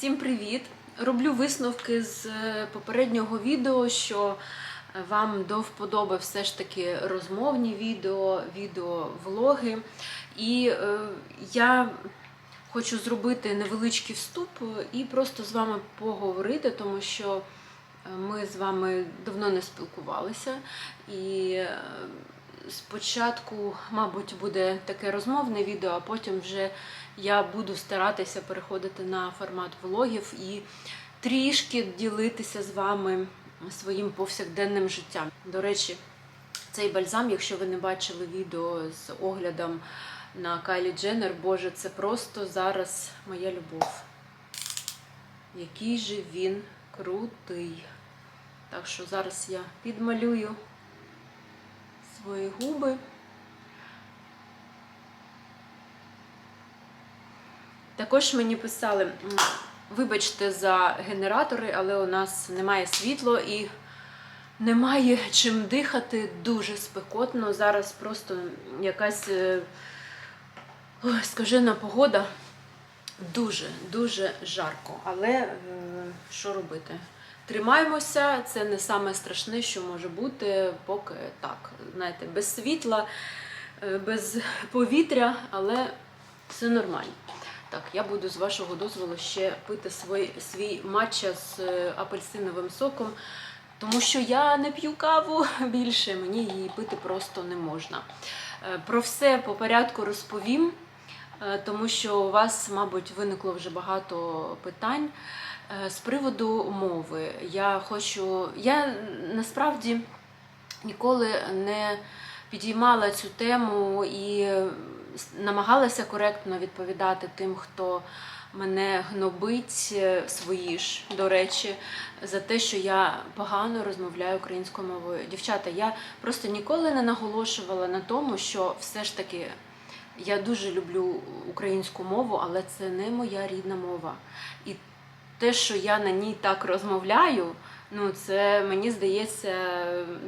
Всім привіт! Роблю висновки з е, попереднього відео, що е, вам до вподоби все ж таки розмовні відео, відео-влоги. І е, я хочу зробити невеличкий вступ і просто з вами поговорити, тому що е, ми з вами давно не спілкувалися. І спочатку, мабуть, буде таке розмовне відео, а потім вже я буду старатися переходити на формат влогів і трішки ділитися з вами своїм повсякденним життям. До речі, цей бальзам, якщо ви не бачили відео з оглядом на Кайлі Дженнер, боже, це просто зараз моя любов. Який же він крутий. Так що зараз я підмалюю свої губи. Також мені писали, вибачте за генератори, але у нас немає світла і немає чим дихати, дуже спекотно. Зараз просто якась е, скажена погода. Дуже, дуже жарко. Але е, що робити? Тримаємося, це не саме страшне, що може бути, поки так. Знаєте, без світла, е, без повітря, але все нормально. Так, я буду з вашого дозволу ще пити свій, свій матча з е, апельсиновим соком, тому що я не п'ю каву більше, мені її пити просто не можна. Е, Про все по порядку розповім, тому що у вас, мабуть, виникло вже багато питань. Е, З приводу мови, я хочу. Я насправді ніколи не підіймала цю тему і намагалася коректно відповідати тим, хто мене гнобить, е, свої ж, до речі, за те, що я погано розмовляю українською мовою. Дівчата, я просто ніколи не наголошувала на тому, що все ж таки. Я дуже люблю українську мову, але це не моя рідна мова. І те, що я на ній так розмовляю, ну це мені здається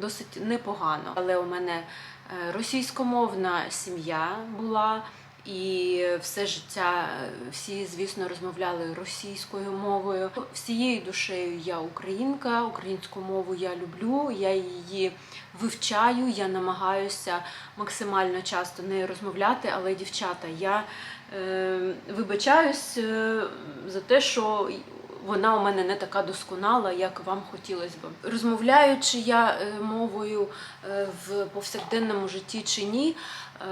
досить непогано. Але у мене е, російськомовна сім'я була, і все життя е, всі, звісно, розмовляли російською мовою. Всією душею я українка, українську мову я люблю, я її вивчаю, я намагаюся максимально часто нею розмовляти, але дівчата, я е, вибачаюсь е, за те, що вона у мене не така досконала, як вам хотілося б. Розмовляючи я е, мовою е, в повсякденному житті чи ні,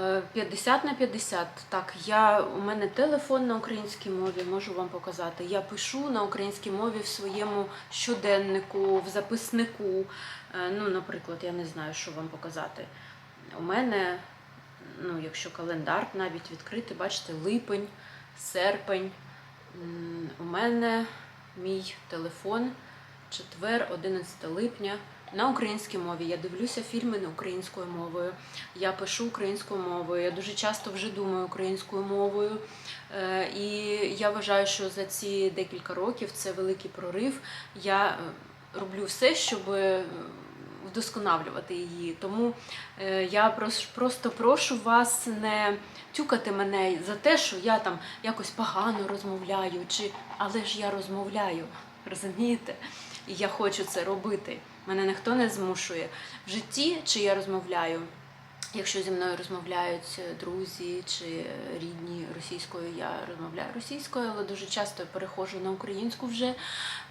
е, 50 на 50. Так, я, у мене телефон на українській мові, можу вам показати. Я пишу на українській мові в своєму щоденнику, в записнику. Е, Ну, наприклад, я не знаю, що вам показати. У мене, ну, якщо календар навіть відкрити, бачите, липень, серпень. У мене мій телефон, четвер, 11 липня. На українській мові я дивлюся фільми на українською мовою. Я пишу українською мовою. Я дуже часто вже думаю українською мовою. Е, І я вважаю, що за ці декілька років це великий прорив. Я е, роблю все, щоб е, вдосконалювати її. Тому е, я прос- просто прошу вас не тюкати мене за те, що я там якось погано розмовляю, чи але ж я розмовляю. Розумієте? І я хочу це робити. Мене ніхто не змушує. В житті чи я розмовляю, якщо зі мною розмовляють е, друзі чи е, рідні російською, я розмовляю російською, але дуже часто переходжу на українську вже.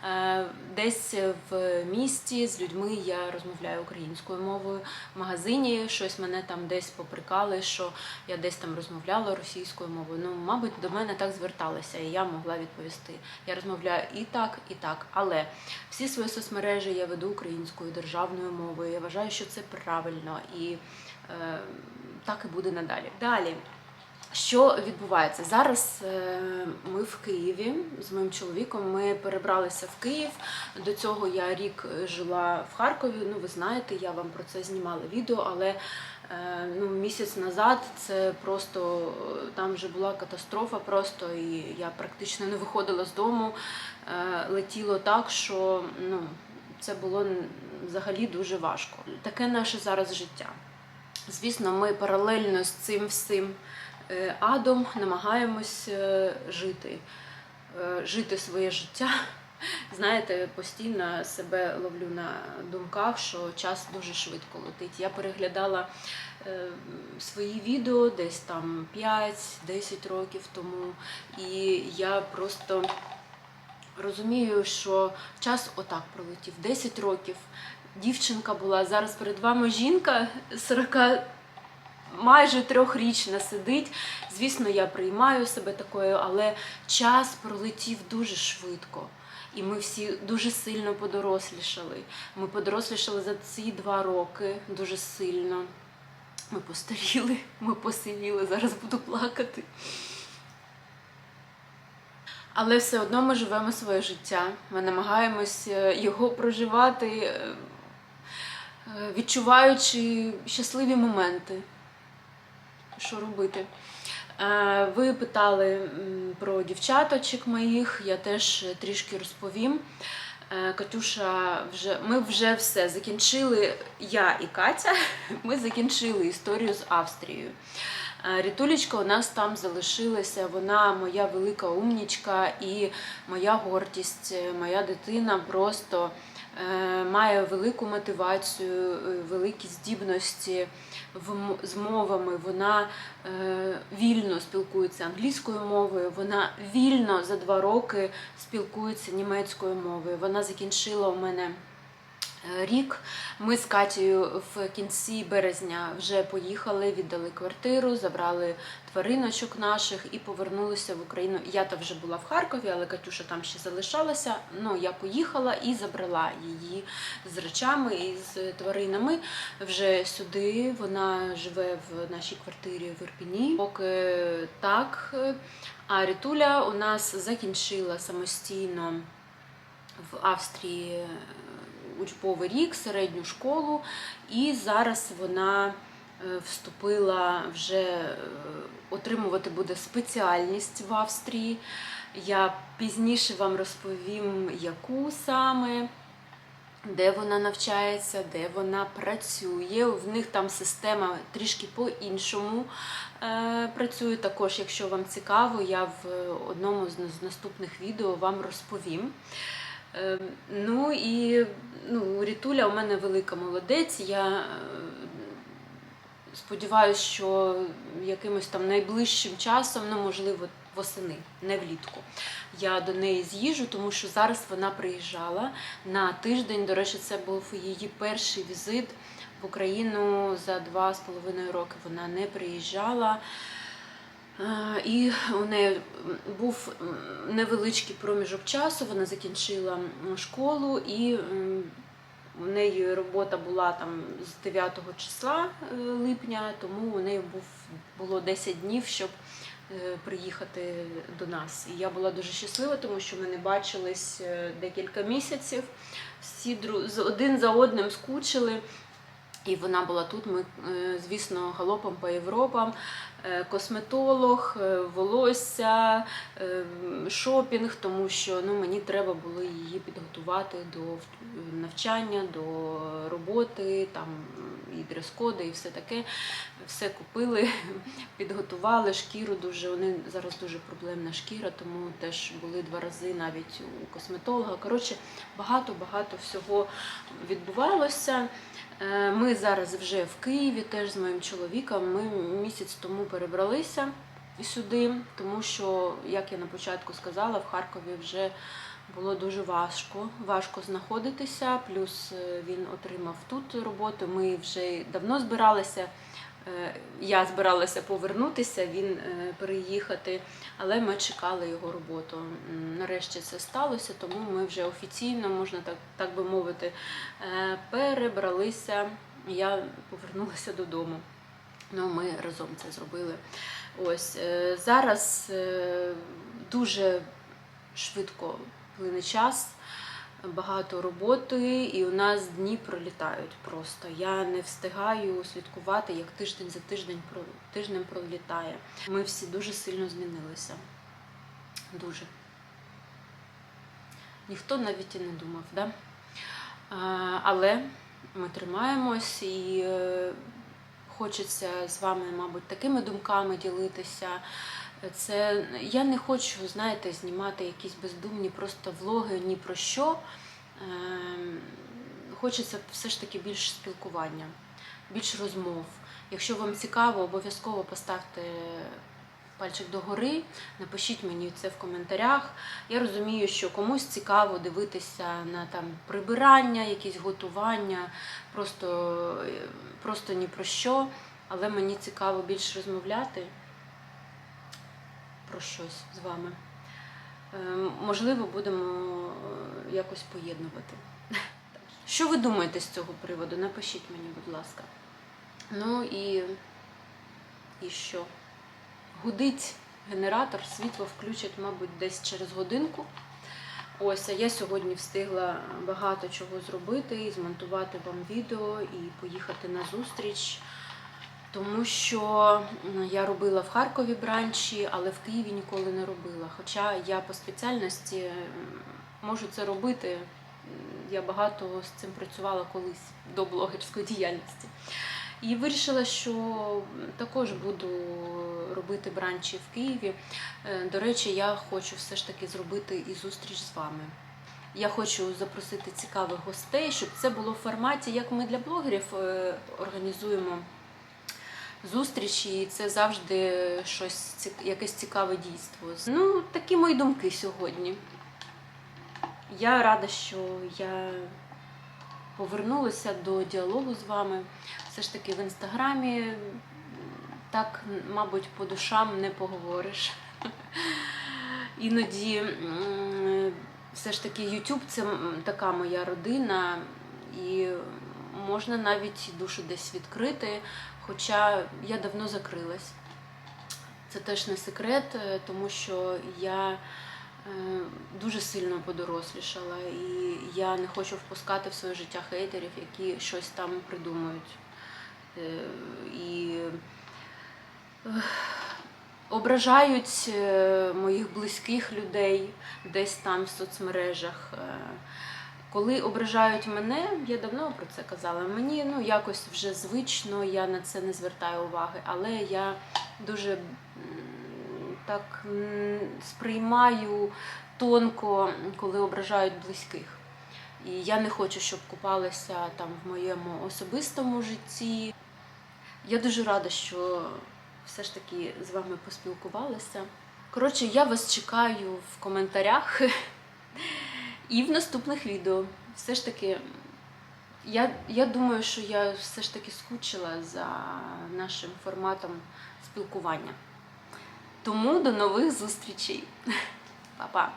Е, Десь в місті з людьми я розмовляю українською мовою. В магазині щось мене там десь поприкали, що я десь там розмовляла російською мовою. Ну, мабуть, до мене так зверталися, і я могла відповісти. Я розмовляю і так, і так. Але всі свої соцмережі я веду українською державною мовою. Я вважаю, що це правильно і так і буде надалі. Далі. Що відбувається зараз? е, Ми в Києві з моїм чоловіком. Ми перебралися в Київ. До цього я рік жила в Харкові. Ну, ви знаєте, я вам про це знімала відео, але е, ну, місяць назад це просто е, там вже була катастрофа, просто і я практично не виходила з дому. Е, Летіло так, що ну, це було взагалі дуже важко. Таке наше зараз життя. Звісно, ми паралельно з цим всім е, адом намагаємось е, жити. е, жити своє життя. Знаєте, постійно себе ловлю на думках, що час дуже швидко летить. Я переглядала свої відео десь там 5-10 років тому, і я просто розумію, що час отак пролетів. 10 років. Дівчинка була зараз перед вами жінка 40 майже трьохрічна сидить. Звісно, я приймаю себе такою, але час пролетів дуже швидко. І ми всі дуже сильно подорослішали. Ми подорослішали за ці два роки дуже сильно. Ми постаріли, ми посивіли, зараз буду плакати. Але все одно ми живемо своє життя. Ми намагаємось е, його проживати, е, відчуваючи щасливі моменти. Що робити? Е, Ви питали про дівчаточок моїх, я теж трішки розповім. Е, Катюша, вже ми вже все закінчили. Я і Катя. Ми закінчили історію з Австрією. Е, Рітулечка у нас там залишилася. Вона моя велика умнічка і моя гордість. Е, Моя дитина просто е, має велику мотивацію, е, великі здібності з мовами. Вона е, вільно спілкується англійською мовою. Вона вільно за два роки спілкується німецькою мовою. Вона закінчила у мене. Рік ми з Катією в кінці березня вже поїхали, віддали квартиру, забрали твариночок наших і повернулися в Україну. Я там вже була в Харкові, але Катюша там ще залишалася. Ну я поїхала і забрала її з речами і з тваринами вже сюди. Вона живе в нашій квартирі в Ірпіні. Поки так. А Рітуля у нас закінчила самостійно в Австрії учбовий рік, середню школу, і зараз вона е, вступила вже е, отримувати буде спеціальність в Австрії. Я пізніше вам розповім, яку саме. Де вона навчається, де вона працює. В них там система трішки по-іншому е, працює. Також, якщо вам цікаво, я в одному з наступних відео вам розповім. Е, ну і ну, Рітуля у мене велика молодець. Я е, сподіваюся, що якимось там найближчим часом, ну можливо, восени, не влітку. Я до неї з'їжджу, тому що зараз вона приїжджала на тиждень. До речі, це був її перший візит в Україну за два з половиною роки. Вона не приїжджала. І у неї був невеличкий проміжок часу. Вона закінчила школу і у неї робота була там з 9 числа е, липня, тому у неї був було 10 днів, щоб е, приїхати до нас. І я була дуже щаслива, тому що ми не бачились е, декілька місяців. Всі один за одним скучили. І вона була тут. Ми, звісно, галопом по Європам. Е, Косметолог, е, волосся, е, шопінг, тому що ну, мені треба було її підготувати до навчання, до роботи, там і дрес-коди, і все таке. Все купили, підготували шкіру. Дуже вони зараз дуже проблемна шкіра, тому теж були два рази навіть у косметолога. Коротше, багато-багато всього відбувалося. Е, Ми зараз вже в Києві, теж з моїм чоловіком. Ми місяць тому перебралися сюди, тому що, як я на початку сказала, в Харкові вже було дуже важко. Важко знаходитися. Плюс е, він отримав тут роботу. Ми вже давно збиралися. Е, Я збиралася повернутися, він е, переїхати, але ми чекали його роботу. Нарешті це сталося, тому ми вже офіційно, можна так, так би мовити, е, перебралися. Я повернулася додому. Ну, ми разом це зробили. Ось зараз дуже швидко плине час, багато роботи, і у нас дні пролітають просто. Я не встигаю слідкувати, як тиждень за тиждень тижнем пролітає. Ми всі дуже сильно змінилися. Дуже. Ніхто навіть і не думав, да? Але ми тримаємось і е, хочеться з вами, мабуть, такими думками ділитися. Це я не хочу, знаєте, знімати якісь бездумні просто влоги ні про що. Ем, Хочеться все ж таки більш спілкування, більш розмов. Якщо вам цікаво, обов'язково поставте пальчик догори, напишіть мені це в коментарях. Я розумію, що комусь цікаво дивитися на там прибирання, якісь готування, просто, просто ні про що. Але мені цікаво більш розмовляти про щось з вами. Е, Можливо, будемо е, якось поєднувати. Що ви думаєте з цього приводу? Напишіть мені, будь ласка. Ну і, і що? Гудить генератор, світло включать, мабуть, десь через годинку. Ось, а я сьогодні встигла багато чого зробити, і змонтувати вам відео, і поїхати на зустріч. Тому що я робила в Харкові бранчі, але в Києві ніколи не робила. Хоча я по спеціальності можу це робити. Я багато з цим працювала колись до блогерської діяльності. І вирішила, що також буду робити бранчі в Києві. Е, До речі, я хочу все ж таки зробити і зустріч з вами. Я хочу запросити цікавих гостей, щоб це було в форматі, як ми для блогерів е, організуємо зустрічі, і це завжди щось якесь цікаве дійство. Ну, такі мої думки сьогодні. Я рада, що я повернулася до діалогу з вами. Все ж таки в інстаграмі так, мабуть, по душам не поговориш. Іноді все ж таки YouTube це така моя родина, і можна навіть душу десь відкрити, хоча я давно закрилась. Це теж не секрет, е, тому що я е, дуже сильно подорослішала, і я не хочу впускати в своє життя хейтерів, які щось там придумують. Е, І ображають моїх близьких людей десь там в соцмережах. Коли ображають мене, я давно про це казала. Мені ну якось вже звично, я на це не звертаю уваги, але я дуже так сприймаю тонко, коли ображають близьких. І я не хочу, щоб купалися там в моєму особистому житті. Я дуже рада, що все ж таки з вами поспілкувалася. Коротше, я вас чекаю в коментарях і в наступних відео. Все ж таки, я, я думаю, що я все ж таки скучила за нашим форматом спілкування. Тому до нових зустрічей. Па-па!